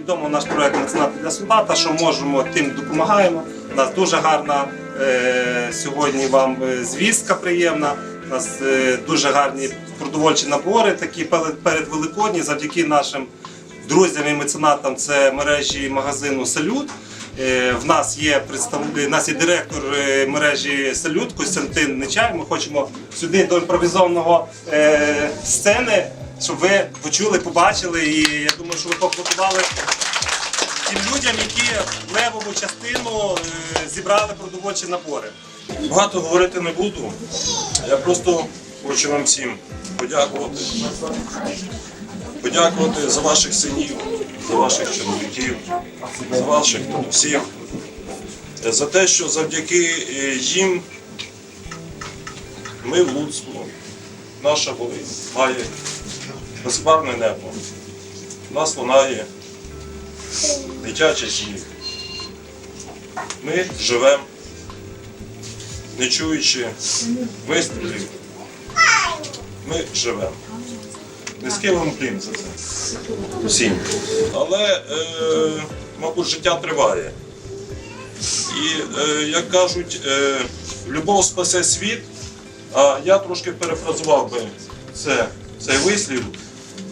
Відомо наш проект меценати для солдата, що можемо, тим допомагаємо. У нас дуже гарна е, сьогодні вам е, звістка приємна. У нас е, дуже гарні продовольчі набори, такі перед- передвеликодні, завдяки нашим друзям і меценатам. Це мережі магазину Салют. Е, В нас є представник, в нас є директор е, мережі Салют Костянтин Нечай. Ми хочемо сюди до імпровізованого е, сцени, щоб ви почули, побачили. І я думаю, що ви поаплодували тим людям, які левову частину е, зібрали продовольчі набори. Багато говорити не буду. Я просто хочу вам всім подякувати. Подякувати за ваших синів, за ваших чоловіків, за ваших всіх. За те, що завдяки е, їм ми в Луцьку, наша Волинь має безбарне небо. У нас лунає дитячий сміх. Ми живемо не чуючи вистрілів, ми живемо. Низький вам клін за це. Всім. Але, е, мабуть, життя триває. І, е, як кажуть, е, любов спасе світ, а я трошки перефразував би це, цей вислів,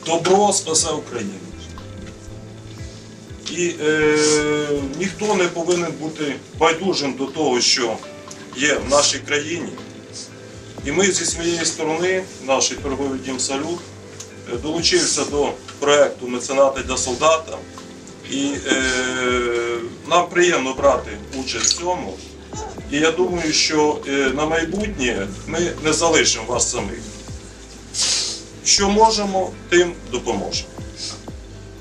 добро спасе Україну. І е, ніхто не повинен бути байдужим до того, що є в нашій країні. І ми зі своєї сторони, наш торговий дім Салют, е, долучився до проєкту Меценати для солдата. І е, нам приємно брати участь в цьому. І я думаю, що е, на майбутнє ми не залишимо вас самих. Що можемо, тим допоможемо.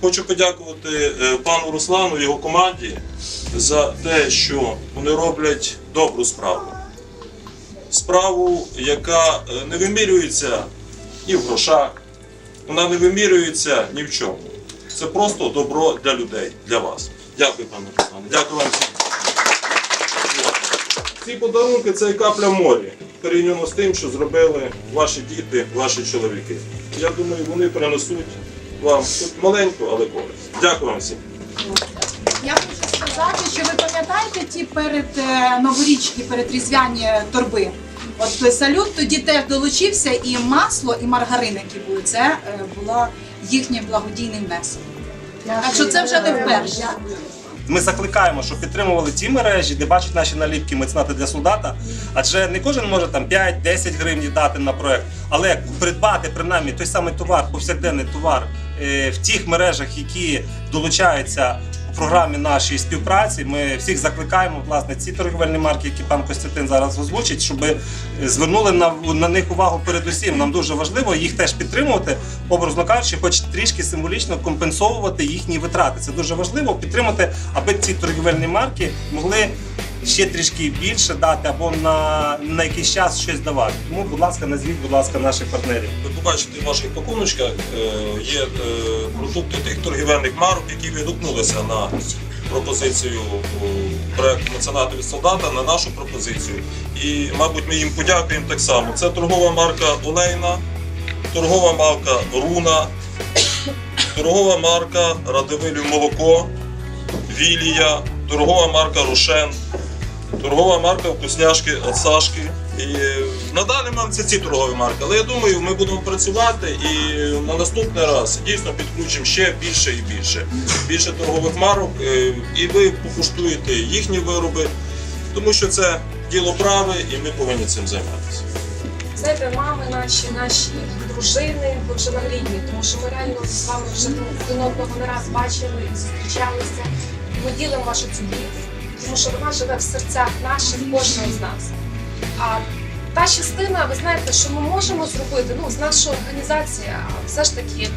Хочу подякувати е, пану Руслану і його команді за те, що вони роблять добру справу. Справу, яка е, не вимірюється ні в грошах, вона не вимірюється ні в чому. Це просто добро для людей, для вас. Дякую, пане Руслане. Дякую вам всім. Ці подарунки це капля морі, порівняно з тим, що зробили ваші діти, ваші чоловіки. Я думаю, вони принесуть вам хоч маленьку, але користь. Дякую вам всім. Я хочу сказати, що ви пам'ятаєте ті перед е, новорічні, перед різдвяні торби? От салют тоді теж долучився, і масло, і маргарин, які були, це е, була їхній благодійний внесок. Так що це вже не вперше. Ми закликаємо, щоб підтримували ті мережі, де бачать наші наліпки мецнати для солдата. Адже не кожен може там 5-10 гривень дати на проект, але придбати принаймні той самий товар, повсякденний товар е, в тих мережах, які долучаються програмі нашої співпраці. Ми всіх закликаємо, власне, ці торговельні марки, які пан Костянтин зараз озвучить, щоб е, звернули на, на них увагу передусім. Нам дуже важливо їх теж підтримувати, образно кажучи, хоч трішки символічно компенсовувати їхні витрати. Це дуже важливо підтримати, аби ці торгівельні марки могли ще трішки більше дати або на, на якийсь час щось давати. Тому, будь ласка, назвіть, будь ласка, наших партнерів. Ви побачите в ваших пакуночках е, є е, продукти тих торгівельних марок, які відгукнулися на пропозицію е, проекту меценати від солдата, на нашу пропозицію. І, мабуть, ми їм подякуємо так само. Це торгова марка Олейна, торгова марка Руна, торгова марка Радивилів Молоко, Вілія, торгова марка Рошен, торгова марка вкусняшки від Сашки. І надалі нам це ці торгові марки. Але я думаю, ми будемо працювати і на наступний раз дійсно підключимо ще більше і більше. Більше торгових марок, е, і ви покуштуєте їхні вироби, тому що це діло праве, і ми повинні цим займатися. Знаєте, мами наші, наші дружини, вже нам рідні, тому що ми реально з вами вже один одного не раз бачили і зустрічалися. Ми ділимо вашу цю біль, тому що вона живе в серцях наших, кожного з нас. А та частина, ви знаєте, що ми можемо зробити, ну, з наша організація, все ж таки,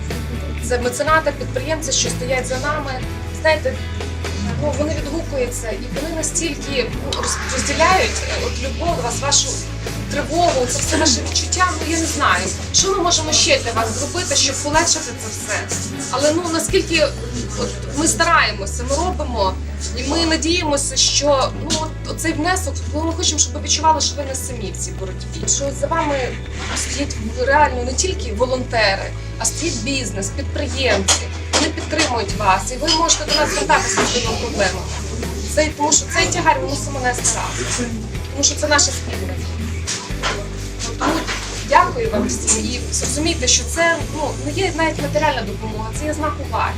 це меценати, підприємці, що стоять за нами. Знаєте, ну, вони відгукуються і вони настільки ну, розділяють е, от любов вас, вашу тривогу, це все ваше відчуття. Ну я не знаю, що ми можемо ще для вас зробити, щоб полегшити це все. Але ну наскільки от, ми стараємося, ми робимо, і ми надіємося, що ну цей внесок, ну, ми хочемо, щоб ви відчували, що ви не самі в цій боротьбі. Що за вами стоять реально не тільки волонтери, а стоїть бізнес, підприємці. вони підтримують вас, і ви можете до нас звертатися з такими проблемами. Це тому, що цей тягар ми мусимо нести разом. Тому що це наша спільна. Тому дякую вам всім і зрозумійте, що це ну не є навіть матеріальна допомога, це є знак уваги,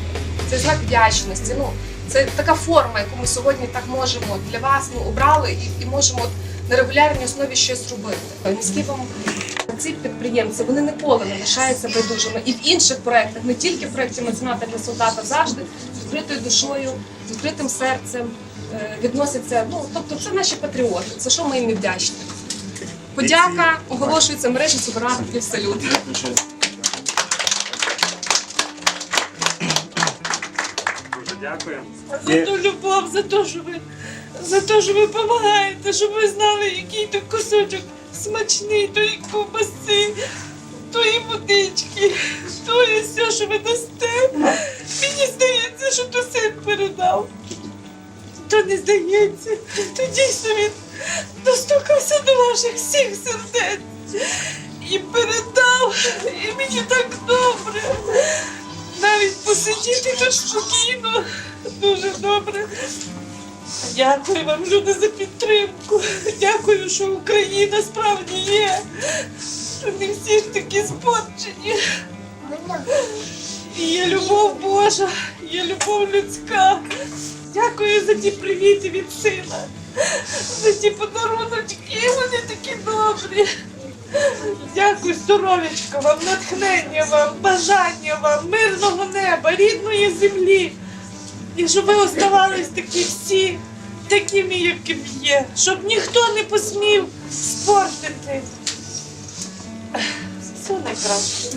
це знак вдячності. Ну це така форма, яку ми сьогодні так можемо для вас ну, обрали і, і можемо на регулярній основі щось робити. Низький вам ці підприємці вони ніколи не лишаються байдужими і в інших проєктах, не тільки в проєкті мецената для солдата, завжди з відкритою душою, з відкритим серцем е, відносяться. Ну тобто, це наші патріоти. За що ми їм вдячні. Подяка оголошується мережі супермаркетів салют. Дякую. За ту любов, за те, що ви за те, що ви допомагаєте, щоб ви знали, який то кусочок смачний, тої ковбаси, тої водички, то і все, що ви дасте. Мені здається, що то син передав. То не здається. То дійсно він достукався до ваших всіх сердець і передав. І мені так добре. Навіть посидіти тут спокійно, дуже добре. Дякую вам, люди, за підтримку. Дякую, що Україна справді є. Що не всі такі спорчені. І Є любов Божа, є любов людська. Дякую за ті привіти від сина, за ті подаруночки, вони такі добрі. Дякую, здоров'ячка вам, натхнення вам, бажання вам, мирного неба, рідної землі. І щоб ви оставались такі всі, такими, яким є, щоб ніхто не посмів спортити. Все найкраще.